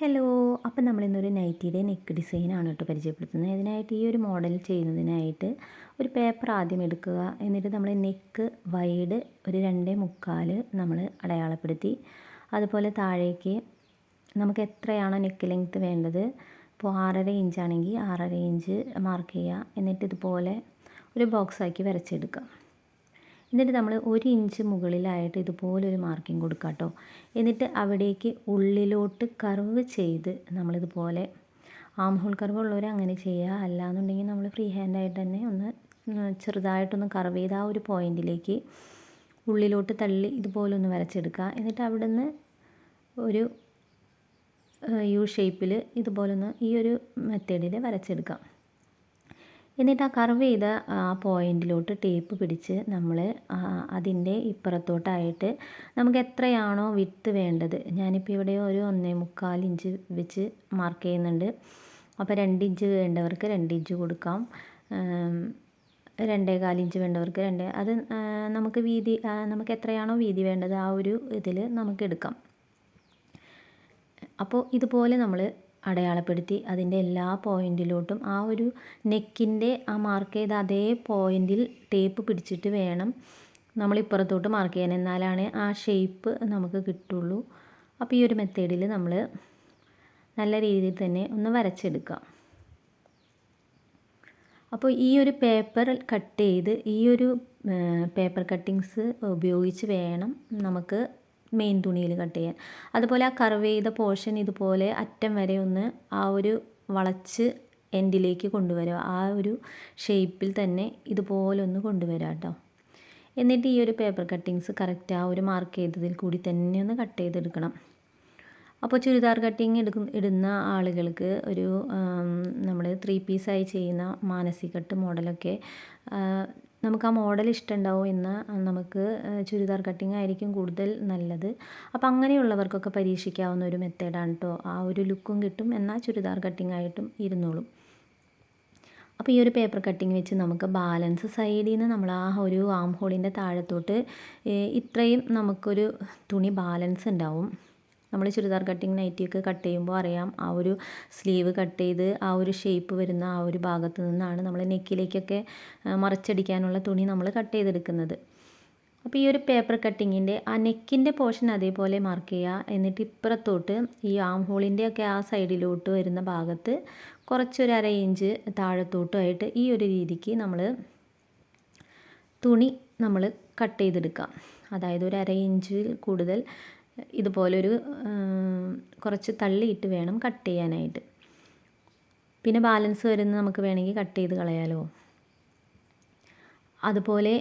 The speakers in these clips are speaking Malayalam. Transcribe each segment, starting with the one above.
ഹലോ അപ്പം നമ്മളിന്നൊരു നൈറ്റിയുടെ നെക്ക് ഡിസൈനാണ് കേട്ടോ പരിചയപ്പെടുത്തുന്നത്. ഇതിനായിട്ട് ഈ ഒരു മോഡൽ ചെയ്യുന്നതിനായിട്ട് ഒരു പേപ്പർ ആദ്യം എടുക്കുക. എന്നിട്ട് നമ്മൾ നെക്ക് വൈഡ് ഒരു രണ്ടേ മുക്കാൽ നമ്മൾ അടയാളപ്പെടുത്തി. അതുപോലെ താഴേക്ക് നമുക്ക് എത്രയാണോ നെക്ക് ലെങ്ത്ത് വേണ്ടത് ഇപ്പോൾ ആറര ഇഞ്ചാണെങ്കിൽ ആറര ഇഞ്ച് മാർക്ക് ചെയ്യുക. എന്നിട്ട് ഇതുപോലെ ഒരു ബോക്സാക്കി വരച്ചെടുക്കുക. എന്നിട്ട് നമ്മൾ ഒരു ഇഞ്ച് മുകളിലായിട്ട് ഇതുപോലൊരു മാർക്കിംഗ് കൊടുക്കുക കേട്ടോ എന്നിട്ട് അവിടേക്ക് ഉള്ളിലോട്ട് കർവ് ചെയ്ത് നമ്മളിതുപോലെ ആം ഹോൾ കർവ് ഉള്ളവർ അങ്ങനെ ചെയ്യുക അല്ലാന്നുണ്ടെങ്കിൽ നമ്മൾ ഫ്രീ ഹാൻഡായിട്ട് തന്നെ ഒന്ന് ചെറുതായിട്ടൊന്ന് കർവ് ചെയ്ത് ആ ഒരു പോയിന്റിലേക്ക് ഉള്ളിലോട്ട് തള്ളി ഇതുപോലെ ഒന്ന് വരച്ചെടുക്കുക എന്നിട്ട് അവിടെ നിന്ന് ഒരു യു ഷേപ്പിൽ ഇതുപോലൊന്ന് ഈ ഒരു മെത്തേഡിൽ വരച്ചെടുക്കാം. എന്നിട്ട് ആ കർവ് ചെയ്ത ആ പോയിന്റിലോട്ട് ടേപ്പ് പിടിച്ച് നമ്മൾ അതിന്റെ ഇപ്പുറത്തോട്ടായിട്ട് നമുക്ക് എത്രയാണോ വിത്ത് വേണ്ടത്. ഞാനിപ്പോൾ ഇവിടെ ഒരു ഒന്നേ മുക്കാൽ ഇഞ്ച് വെച്ച് മാർക്ക് ചെയ്യുന്നുണ്ട്. അപ്പോൾ രണ്ട് ഇഞ്ച് വേണ്ടവർക്ക് രണ്ട് ഇഞ്ച് കൊടുക്കാം. രണ്ടേ കാലിഞ്ച് വേണ്ടവർക്ക് രണ്ട് അത് നമുക്ക് വീതി നമുക്ക് എത്രയാണോ വീതി വേണ്ടത് ആ ഒരു ഇതിൽ നമുക്ക് എടുക്കാം. അപ്പോൾ ഇതുപോലെ നമ്മൾ അടയാളപ്പെടുത്തി അതിന്റെ എല്ലാ പോയിന്റിലോട്ടും ആ ഒരു നെക്കിന്റെ ആ മാർക്ക് ചെയ്ത അതേ പോയിന്റിൽ ടേപ്പ് പിടിച്ചിട്ട് വേണം നമ്മൾ ഇപ്പുറത്തോട്ട് മാർക്ക് ചെയ്യാൻ. എന്നാലാണ് ആ ഷേപ്പ് നമുക്ക് കിട്ടുള്ളൂ. അപ്പോൾ ഈ ഒരു മെത്തേഡിൽ നമ്മൾ നല്ല രീതിയിൽ തന്നെ ഒന്ന് വരച്ചെടുക്കാം അപ്പോൾ ഈ ഒരു പേപ്പർ കട്ട് ചെയ്ത് ഈ ഒരു പേപ്പർ കട്ടിങ്സ് ഉപയോഗിച്ച് വേണം നമുക്ക് മെയിൻ തുണിയിൽ കട്ട് ചെയ്യാൻ. അതുപോലെ ആ കർവ് ചെയ്ത പോർഷൻ ഇതുപോലെ അറ്റം വരെ ഒന്ന് ആ ഒരു വളച്ച് എൻഡിലേക്ക് കൊണ്ടുവരിക ആ ഒരു ഷേപ്പിൽ തന്നെ ഇതുപോലെ ഒന്ന് കൊണ്ടുവരിക കേട്ടോ. എന്നിട്ട് ഈ ഒരു പേപ്പർ കട്ടിങ്സ് കറക്റ്റ് ആ ഒരു മാർക്ക് ചെയ്തതിൽ കൂടി തന്നെ ഒന്ന് കട്ട് ചെയ്തെടുക്കണം. അപ്പോൾ ചുരിദാർ കട്ടിങ് എടുക്കും ഇടുന്ന ആളുകൾക്ക് ഒരു നമ്മൾ ത്രീ പീസായി ചെയ്യുന്ന മാനസികട്ട് മോഡലൊക്കെ നമുക്ക് ആ മോഡൽ ഇഷ്ടമുണ്ടാവും എന്ന് നമുക്ക് ചുരിദാർ കട്ടിങ് ആയിരിക്കും കൂടുതൽ നല്ലത്. അപ്പം അങ്ങനെയുള്ളവർക്കൊക്കെ പരീക്ഷിക്കാവുന്ന ഒരു മെത്തേഡാണ് കേട്ടോ ആ ഒരു ലുക്കും കിട്ടും എന്നാൽ ചുരിദാർ കട്ടിങ് ആയിട്ടും ഇരുന്നോളും. അപ്പോൾ ഈ ഒരു പേപ്പർ കട്ടിങ് വെച്ച് നമുക്ക് ബാലൻസ് സൈഡിൽ നിന്ന് നമ്മൾ ആ ഒരു ആം ഹോളിന്റെ താഴത്തോട്ട് ഇത്രയും നമുക്കൊരു തുണി ബാലൻസ് ഉണ്ടാവും നമ്മൾ ചുരിദാർ കട്ടിങ് നൈറ്റിയൊക്കെ കട്ട് ചെയ്യുമ്പോൾ അറിയാം ആ ഒരു സ്ലീവ് കട്ട് ചെയ്ത് ആ ഒരു ഷേപ്പ് വരുന്ന ആ ഒരു ഭാഗത്ത് നിന്നാണ് നമ്മൾ നെക്കിലേക്കൊക്കെ മറച്ചടിക്കാനുള്ള തുണി നമ്മൾ കട്ട് ചെയ്തെടുക്കുന്നത്. അപ്പോൾ ഈ ഒരു പേപ്പർ കട്ടിങ്ങിന്റെ ആ നെക്കിന്റെ പോർഷൻ അതേപോലെ മാർക്ക് ചെയ്യുക. എന്നിട്ട് ഇപ്പുറത്തോട്ട് ഈ ആം ഹോളിന്റെ ഒക്കെ ആ സൈഡിലോട്ട് വരുന്ന ഭാഗത്ത് കുറച്ചൊരു അര ഇഞ്ച് താഴത്തോട്ടുമായിട്ട് ഈ ഒരു രീതിക്ക് നമ്മൾ തുണി നമ്മൾ കട്ട് ചെയ്തെടുക്കാം. അതായത് ഒരു അര ഇഞ്ചിൽ കൂടുതൽ ഇതുപോലൊരു കുറച്ച് തള്ളിയിട്ട് വേണം കട്ട് ചെയ്യാനായിട്ട്. പിന്നെ ബാലൻസ് വരുന്ന നമുക്ക് വേണമെങ്കിൽ കട്ട് ചെയ്ത് കളയാലോ. അതുപോലെ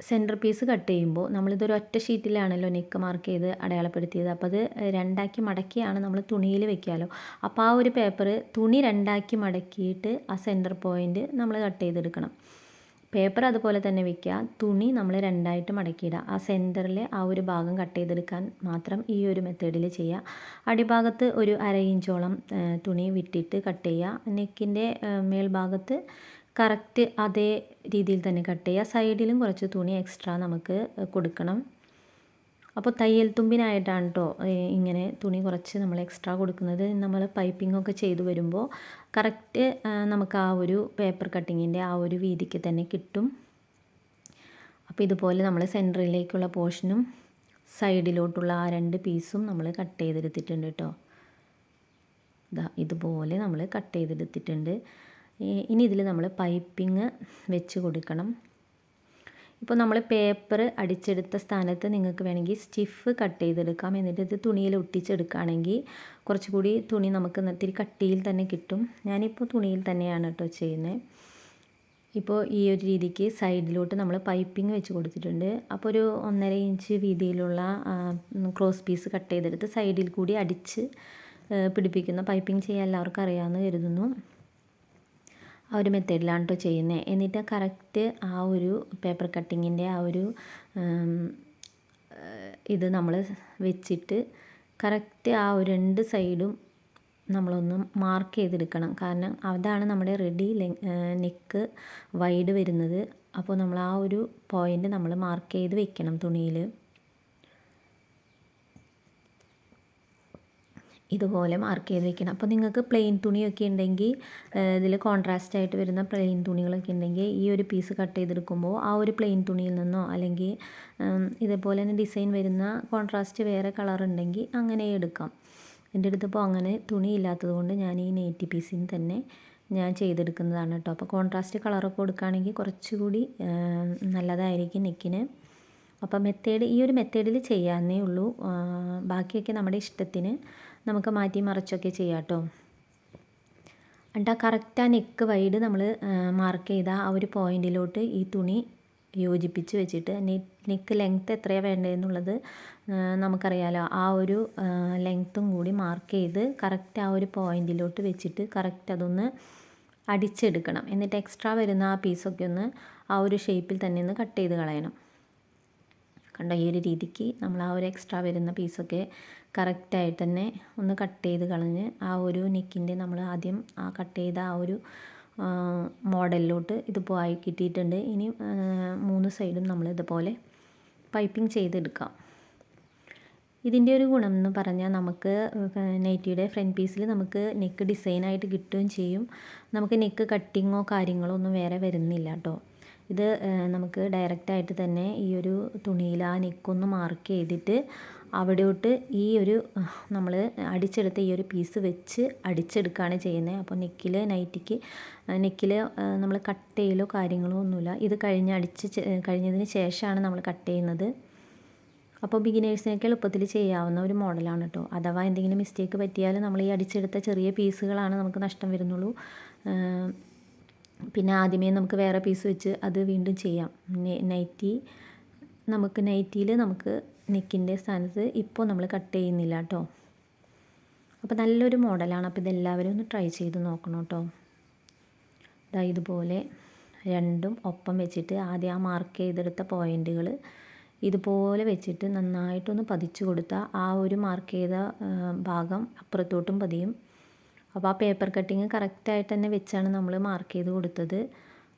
സെന്റർ പീസ് കട്ട് ചെയ്യുമ്പോൾ നമ്മളിതൊരു ഒറ്റ ഷീറ്റിലാണല്ലോ നെക്ക് മാർക്ക് ചെയ്ത് അടയാളപ്പെടുത്തിയത്. അപ്പോൾ അത് രണ്ടാക്കി മടക്കിയാണ് നമ്മൾ തുണിയിൽ വെക്കാമല്ലോ അപ്പോൾ ആ ഒരു പേപ്പർ തുണി രണ്ടാക്കി മടക്കിയിട്ട് ആ സെന്റർ പോയിന്റ് നമ്മൾ കട്ട് ചെയ്തെടുക്കണം. പേപ്പർ അതുപോലെ തന്നെ വെക്കുക. തുണി നമ്മൾ രണ്ടായിട്ട് മടക്കിയിടുക. ആ സെന്ററിലെ ആ ഒരു ഭാഗം കട്ട് ചെയ്തെടുക്കാൻ മാത്രം ഈ ഒരു മെത്തേഡിൽ ചെയ്യുക. അടിഭാഗത്ത് ഒരു അര ഇഞ്ചോളം തുണി വിട്ടിട്ട് കട്ട് ചെയ്യുക. നെക്കിന്റെ മേൽഭാഗത്ത് കറക്റ്റ് അതേ രീതിയിൽ തന്നെ കട്ട് ചെയ്യുക. സൈഡിലും കുറച്ച് തുണി എക്സ്ട്രാ നമുക്ക് കൊടുക്കണം. അപ്പോൾ തയ്യൽ തുമ്പിനായിട്ടാണ് കേട്ടോ ഇങ്ങനെ തുണി കുറച്ച് നമ്മൾ എക്സ്ട്രാ കൊടുക്കുന്നത്. നമ്മൾ പൈപ്പിംഗ് ഒക്കെ ചെയ്തു വരുമ്പോൾ കറക്റ്റ് നമുക്ക് ആ ഒരു പേപ്പർ കട്ടിങ്ങിന്റെ ആ ഒരു വീതിക്ക് തന്നെ കിട്ടും. അപ്പോൾ ഇതുപോലെ നമ്മൾ സെന്ററിലേക്കുള്ള പോർഷനും സൈഡിലോട്ടുള്ള ആ രണ്ട് പീസും നമ്മൾ കട്ട് ചെയ്തെടുത്തിട്ടുണ്ട് കേട്ടോ ഇതാ ഇതുപോലെ നമ്മൾ കട്ട് ചെയ്തെടുത്തിട്ടുണ്ട്. ഇനി ഇതിൽ നമ്മൾ പൈപ്പിംഗ് വെച്ച് കൊടുക്കണം. ഇപ്പോൾ നമ്മൾ പേപ്പർ അടിച്ചെടുത്ത സ്ഥാനത്ത് നിങ്ങൾക്ക് വേണമെങ്കിൽ സ്റ്റിഫ് കട്ട് ചെയ്തെടുക്കാം. എന്നിട്ട് ഇത് തുണിയിൽ ഒട്ടിച്ചെടുക്കുകയാണെങ്കിൽ കുറച്ചുകൂടി തുണി നമുക്ക് ഇത്തിരി കട്ടിയിൽ തന്നെ കിട്ടും. ഞാനിപ്പോൾ തുണിയിൽ തന്നെയാണ് കേട്ടോ ചെയ്യുന്നത്. ഇപ്പോൾ ഈ ഒരു രീതിക്ക് സൈഡിലോട്ട് നമ്മൾ പൈപ്പിംഗ് വെച്ച് കൊടുത്തിട്ടുണ്ട്. അപ്പോൾ ഒരു ഒന്നര ഇഞ്ച് വീതിയിലുള്ള ക്രോസ് പീസ് കട്ട് ചെയ്തെടുത്ത് സൈഡിൽ കൂടി അടിച്ച് പിടിപ്പിക്കുന്ന പൈപ്പിംഗ് ചെയ്യാൻ എല്ലാവർക്കും അറിയാമെന്ന് കരുതുന്നു. ആ ഒരു മെത്തേഡിലാണ് കേട്ടോ ചെയ്യുന്നത് എന്നിട്ട് കറക്റ്റ് ആ ഒരു പേപ്പർ കട്ടിങ്ങിന്റെ ആ ഒരു ഇത് നമ്മൾ വെച്ചിട്ട് കറക്റ്റ് ആ ഒരു രണ്ട് സൈഡും നമ്മളൊന്ന് മാർക്ക് ചെയ്തെടുക്കണം. കാരണം അതാണ് നമ്മുടെ റെഡി നെക്ക് വൈഡ് വരുന്നത്. അപ്പോൾ നമ്മൾ ആ ഒരു പോയിന്റ് നമ്മൾ മാർക്ക് ചെയ്ത് വെക്കണം തുണിയിൽ ഇതുപോലെ മാർക്ക് ചെയ്ത് വെക്കണം അപ്പോൾ നിങ്ങൾക്ക് പ്ലെയിൻ തുണിയൊക്കെ ഉണ്ടെങ്കിൽ ഇതിൽ കോൺട്രാസ്റ്റ് ആയിട്ട് വരുന്ന പ്ലെയിൻ തുണികളൊക്കെ ഉണ്ടെങ്കിൽ ഈ ഒരു പീസ് കട്ട് ചെയ്തെടുക്കുമ്പോൾ ആ ഒരു പ്ലെയിൻ തുണിയിൽ നിന്നോ അല്ലെങ്കിൽ ഇതേപോലെ തന്നെ ഡിസൈൻ വരുന്ന കോൺട്രാസ്റ്റ് വേറെ കളർ ഉണ്ടെങ്കിൽ അങ്ങനെ എടുക്കാം. എന്റെ അടുത്തിപ്പോൾ അങ്ങനെ തുണി ഇല്ലാത്തത് കൊണ്ട് ഞാൻ ഈ നെയ്റ്റി പീസിന് തന്നെ ഞാൻ ചെയ്തെടുക്കുന്നതാണ് കേട്ടോ അപ്പോൾ കോൺട്രാസ്റ്റ് കളറൊക്കെ കൊടുക്കുകയാണെങ്കിൽ കുറച്ചുകൂടി നല്ലതായിരിക്കും നെക്കിന്. അപ്പോൾ മെത്തേഡ് ഈ ഒരു മെത്തേഡിൽ ചെയ്യാവുന്നേ ഉള്ളൂ. ബാക്കിയൊക്കെ നമ്മുടെ ഇഷ്ടത്തിന്. നമുക്ക് മാറ്റി മറിച്ചൊക്കെ ചെയ്യാം കേട്ടോ എന്നിട്ട് ആ കറക്റ്റ് ആ നെക്ക് വൈഡ് നമ്മൾ മാർക്ക് ചെയ്ത ആ ഒരു പോയിന്റിലോട്ട് ഈ തുണി യോജിപ്പിച്ച് വെച്ചിട്ട് നെക്ക് ലെങ്ത്ത് എത്രയാണ് വേണ്ടതെന്നുള്ളത് നമുക്കറിയാലോ. ആ ഒരു ലെങ്ത്തും കൂടി മാർക്ക് ചെയ്ത് കറക്റ്റ് ആ ഒരു പോയിന്റിലോട്ട് വെച്ചിട്ട് കറക്റ്റ് അതൊന്ന് അടിച്ചെടുക്കണം. എന്നിട്ട് എക്സ്ട്രാ വരുന്ന ആ പീസൊക്കെ ഒന്ന് ആ ഒരു ഷേപ്പിൽ തന്നെ ഒന്ന് കട്ട് ചെയ്ത് കളയണം. കണ്ടോ? ഈ ഒരു രീതിക്ക് നമ്മൾ ആ ഒരു എക്സ്ട്രാ വരുന്ന പീസൊക്കെ കറക്റ്റായിട്ട് തന്നെ ഒന്ന് കട്ട് ചെയ്ത് കളഞ്ഞ് ആ ഒരു നെക്കിന്റെ നമ്മൾ ആദ്യം ആ കട്ട് ചെയ്ത ആ ഒരു മോഡലിലോട്ട് ആയി കിട്ടിയിട്ടുണ്ട്. ഇനി മൂന്ന് സൈഡും നമ്മൾ ഇതുപോലെ പൈപ്പിംഗ് ചെയ്തെടുക്കാം. ഇതിന്റെ ഒരു ഗുണം എന്ന് പറഞ്ഞാൽ നമുക്ക് നൈറ്റിയുടെ ഫ്രണ്ട് പീസിൽ നമുക്ക് നെക്ക് ഡിസൈനായിട്ട് കിട്ടുകയും ചെയ്യും. നമുക്ക് നെക്ക് കട്ടിങ്ങോ കാര്യങ്ങളോ ഒന്നും വേറെ വരുന്നില്ല കേട്ടോ. ഇത് നമുക്ക് ഡയറക്റ്റായിട്ട് തന്നെ ഈ ഒരു തുണിയിൽ ആ നെക്കൊന്ന് മാർക്ക് ചെയ്തിട്ട് അവിടോട്ട് ഈ ഒരു നമ്മൾ അടിച്ചെടുത്ത ഈ ഒരു പീസ് വെച്ച് അടിച്ചെടുക്കുകയാണ് ചെയ്യുന്നത്. അപ്പോൾ നെക്കിൽ നൈറ്റിക്ക് നെക്കിൽ നമ്മൾ കട്ട് ചെയ്യലോ കാര്യങ്ങളോ ഒന്നുമില്ല. ഇത് കഴിഞ്ഞ് അടിച്ച് കഴിഞ്ഞതിന് ശേഷമാണ് നമ്മൾ കട്ട് ചെയ്യുന്നത്. അപ്പോൾ ബിഗിനേഴ്സിനൊക്കെ എളുപ്പത്തിൽ ചെയ്യാവുന്ന ഒരു മോഡലാണ് കേട്ടോ. അഥവാ എന്തെങ്കിലും മിസ്റ്റേക്ക് പറ്റിയാൽ നമ്മൾ ഈ അടിച്ചെടുത്ത ചെറിയ പീസുകളാണ് നമുക്ക് നഷ്ടം വരുന്നുള്ളൂ. പിന്നെ ആദ്യമേ നമുക്ക് വേറെ പീസ് വെച്ച് അത് വീണ്ടും ചെയ്യാം. നൈറ്റി നമുക്ക് നൈറ്റിയിൽ നമുക്ക് നെക്കിന്റെ സ്ഥാനത്ത് ഇപ്പോൾ നമ്മൾ കട്ട് ചെയ്യുന്നില്ല കേട്ടോ അപ്പോൾ നല്ലൊരു മോഡലാണ് അപ്പോൾ ഇതെല്ലാവരും ഒന്ന് ട്രൈ ചെയ്ത് നോക്കണം കേട്ടോ ഇതാ ഇതുപോലെ രണ്ടും ഒപ്പം വെച്ചിട്ട് ആദ്യം ആ മാർക്ക് ചെയ്തെടുത്ത പോയിന്റുകൾ ഇതുപോലെ വെച്ചിട്ട് നന്നായിട്ടൊന്ന് പതിച്ചു കൊടുത്താൽ ആ ഒരു മാർക്ക് ചെയ്ത ഭാഗം അപ്പുറത്തോട്ടും പതിയും. അപ്പോൾ ആ പേപ്പർ കട്ടിങ് കറക്റ്റായിട്ട് തന്നെ വെച്ചാണ് നമ്മൾ മാർക്ക് ചെയ്ത് കൊടുത്തത്.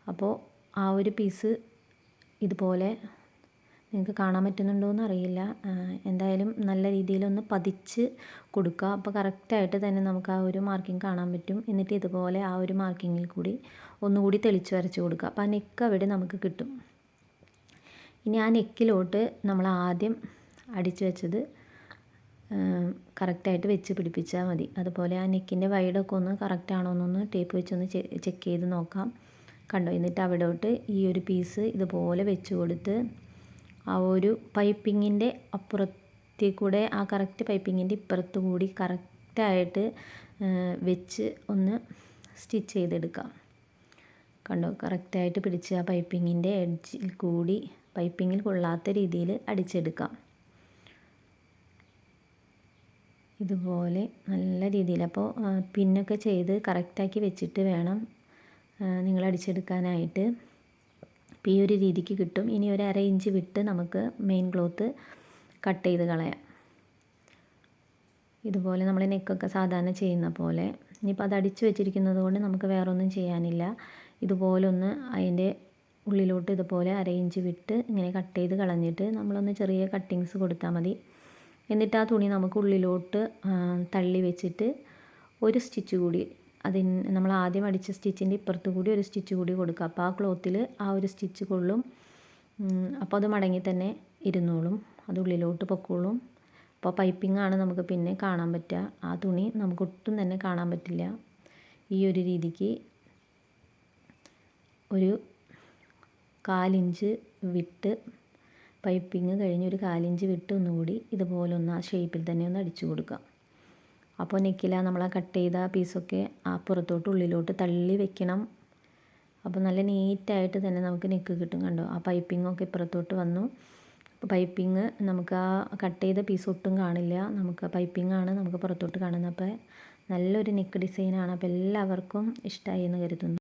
അപ്പോൾ ആ ഒരു പീസ് ഇതുപോലെ നിങ്ങൾക്ക് കാണാൻ പറ്റുന്നുണ്ടോ എന്ന് അറിയില്ല എന്തായാലും നല്ല രീതിയിലൊന്ന് പതിച്ച് കൊടുക്കുക. അപ്പോൾ കറക്റ്റായിട്ട് തന്നെ നമുക്ക് ആ ഒരു മാർക്കിംഗ് കാണാൻ പറ്റും. എന്നിട്ട് ഇതുപോലെ ആ ഒരു മാർക്കിങ്ങിൽ കൂടി ഒന്നുകൂടി തെളിച്ച് വരച്ച് കൊടുക്കുക. അപ്പോൾ ആ നെക്ക് അവിടെ നമുക്ക് കിട്ടും. ഇനി ആ നെക്കിലോട്ട് നമ്മൾ ആദ്യം അടിച്ചു വെച്ചത് കറക്റ്റായിട്ട് വെച്ച് പിടിപ്പിച്ചാൽ മതി. അതുപോലെ ആ നെക്കിന്റെ വൈഡൊക്കെ ഒന്ന് കറക്റ്റ് ആണോ എന്നൊന്ന് ടേപ്പ് വെച്ചൊന്ന് ചെക്ക് ചെയ്ത് നോക്കാം. കണ്ടോ? എന്നിട്ട് അവിടോട്ട് ഈ ഒരു പീസ് ഇതുപോലെ വെച്ച് കൊടുത്ത് ആ ഒരു പൈപ്പിങ്ങിന്റെ അപ്പുറത്തിൽ കൂടെ ആ കറക്റ്റ് പൈപ്പിങ്ങിന്റെ ഇപ്പുറത്ത് കൂടി കറക്റ്റായിട്ട് വെച്ച് ഒന്ന് സ്റ്റിച്ച് ചെയ്തെടുക്കാം. കണ്ടോ? കറക്റ്റായിട്ട് പിടിച്ച് ആ പൈപ്പിങ്ങിന്റെ എഡ്ജിൽ കൂടി പൈപ്പിങ്ങിൽ കൊള്ളാത്ത രീതിയിൽ അടിച്ചെടുക്കാം. ഇതുപോലെ നല്ല രീതിയിൽ. അപ്പോൾ പിന്നൊക്കെ ചെയ്ത് കറക്റ്റാക്കി വെച്ചിട്ട് വേണം നിങ്ങൾ അടിച്ചെടുക്കാനായിട്ട്. അപ്പോൾ ഈ ഒരു രീതിക്ക് കിട്ടും. ഇനി ഒരു അര ഇഞ്ച് വിട്ട് നമുക്ക് മെയിൻ ക്ലോത്ത് കട്ട് ചെയ്ത് കളയാം. ഇതുപോലെ നമ്മൾ നെക്കൊക്കെ സാധാരണ ചെയ്യുന്ന പോലെ. ഇനിയിപ്പോൾ അത് അടിച്ച് വെച്ചിരിക്കുന്നത് കൊണ്ട് നമുക്ക് വേറൊന്നും ചെയ്യാനില്ല. ഇതുപോലെ ഒന്ന് അതിന്റെ ഉള്ളിലോട്ട് ഇതുപോലെ അര ഇഞ്ച് വിട്ട് ഇങ്ങനെ കട്ട് ചെയ്ത് കളഞ്ഞിട്ട് നമ്മളൊന്ന് ചെറിയ കട്ടിങ്സ് കൊടുത്താൽ മതി. എന്നിട്ട് ആ തുണി നമുക്ക് ഉള്ളിലോട്ട് തള്ളി വെച്ചിട്ട് ഒരു സ്റ്റിച്ച് കൂടി അതിന് നമ്മൾ ആദ്യം അടിച്ച സ്റ്റിച്ചിന്റെ ഇപ്പുറത്ത് കൂടി ഒരു സ്റ്റിച്ച് കൂടി കൊടുക്കുക. അപ്പോൾ ആ ക്ലോത്തിൽ ആ ഒരു സ്റ്റിച്ച് കൊള്ളും. അപ്പോൾ അത് മടങ്ങി തന്നെ ഇരുന്നോളും. അത് ഉള്ളിലോട്ട് പൊക്കോളും. അപ്പോൾ പൈപ്പിംഗ് ആണ് നമുക്ക് പിന്നെ കാണാൻ പറ്റുക. ആ തുണി നമുക്ക് ഒട്ടും തന്നെ കാണാൻ പറ്റില്ല. ഈ ഒരു രീതിക്ക് ഒരു കാലിഞ്ച് വിട്ട് പൈപ്പിങ് കഴിഞ്ഞ് ഒരു കാലിഞ്ച് വിട്ട് ഒന്നുകൂടി ഇതുപോലെ ഒന്ന് ആ ഷേപ്പിൽ തന്നെ ഒന്ന് അടിച്ചു കൊടുക്കാം അപ്പോൾ നെക്കില നമ്മൾ ആ കട്ട് ചെയ്ത പീസൊക്കെ ആ പുറത്തോട്ട് ഉള്ളിലോട്ട് തള്ളി വെക്കണം. അപ്പോൾ നല്ല നീറ്റായിട്ട് തന്നെ നമുക്ക് നെക്ക് കിട്ടും കണ്ടോ? ആ പൈപ്പിങ്ങൊക്കെ ഇപ്പുറത്തോട്ട് വന്നു. പൈപ്പിങ് നമുക്ക് ആ കട്ട് ചെയ്ത പീസ് ഒട്ടും കാണില്ല. നമുക്ക് പൈപ്പിങ്ങാണ് നമുക്ക് പുറത്തോട്ട് കാണുന്നത്. അപ്പോൾ നല്ലൊരു നെക്ക് ഡിസൈനാണ് അപ്പോൾ എല്ലാവർക്കും ഇഷ്ടമായി എന്ന് കരുതുന്നു.